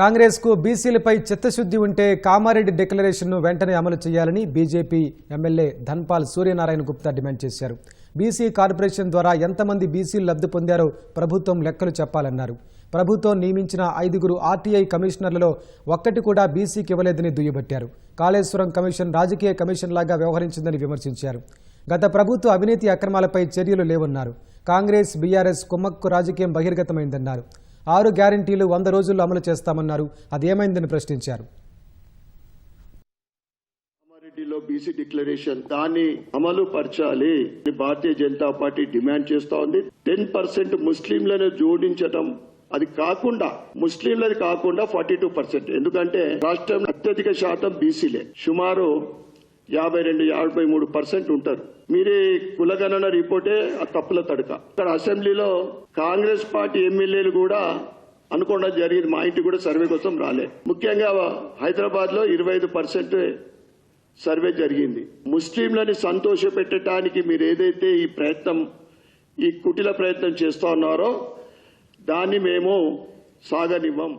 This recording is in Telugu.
కాంగ్రెస్కు బీసీలపై చిత్తశుద్ధి ఉంటే కామారెడ్డి డిక్లరేషన్ను వెంటనే అమలు చేయాలని BJP MLA Dhanpal Suryanarayana Gupta demand చేశారు. బీసీ కార్పొరేషన్ ద్వారా ఎంతమంది బీసీలు లబ్ధి పొందారో ప్రభుత్వం లెక్కలు చెప్పాలన్నారు. ప్రభుత్వం నియమించిన ఐదుగురు ఆర్టీఐ కమిషనర్లలో ఒక్కటి కూడా బీసీకి ఇవ్వలేదని దుయ్యబట్టారు. కాళేశ్వరం కమిషన్ రాజకీయ కమిషన్ లాగా వ్యవహరించిందని విమర్శించారు. గత ప్రభుత్వ అవినీతి అక్రమాలపై చర్యలు లేవన్నారు. కాంగ్రెస్ బీఆర్ఎస్ కుమ్మక్కు రాజకీయం బహిర్గతమైందన్నారు. ఆరు గ్యారంటీలు వంద రోజుల్లో అమలు చేస్తామన్నారు. అదేమైందని ప్రశ్నించారు. కామారెడ్డిలో బీసీ డిక్లరేషన్ దాన్ని అమలు పరచాలి భారతీయ జనతా పార్టీ డిమాండ్ చేస్తా ఉంది. టెన్ పర్సెంట్ ముస్లింలను జోడించడం అది కాకుండా ముస్లింలది కాకుండా ఫార్టీ టూ పర్సెంట్. ఎందుకంటే రాష్ట్రం అత్యధిక శాతం బీసీలే. సుమారు యాభై రెండు యాభై మూడు పర్సెంట్ ఉంటారు. మీరే కులగణన రిపోర్టే ఆ తప్పుల తడక. ఇక్కడ అసెంబ్లీలో కాంగ్రెస్ పార్టీ ఎమ్మెల్యేలు కూడా అనుకోవడం జరిగింది మా ఇంటి కూడా సర్వే కోసం రాలే. ముఖ్యంగా హైదరాబాద్లో ఇరవై ఐదు పర్సెంట్ సర్వే జరిగింది. ముస్లింలని సంతోష పెట్టడానికి మీరు ఏదైతే ఈ ప్రయత్నం ఈ కుటిల ప్రయత్నం చేస్తా ఉన్నారో దాన్ని మేము సాగనివ్వం.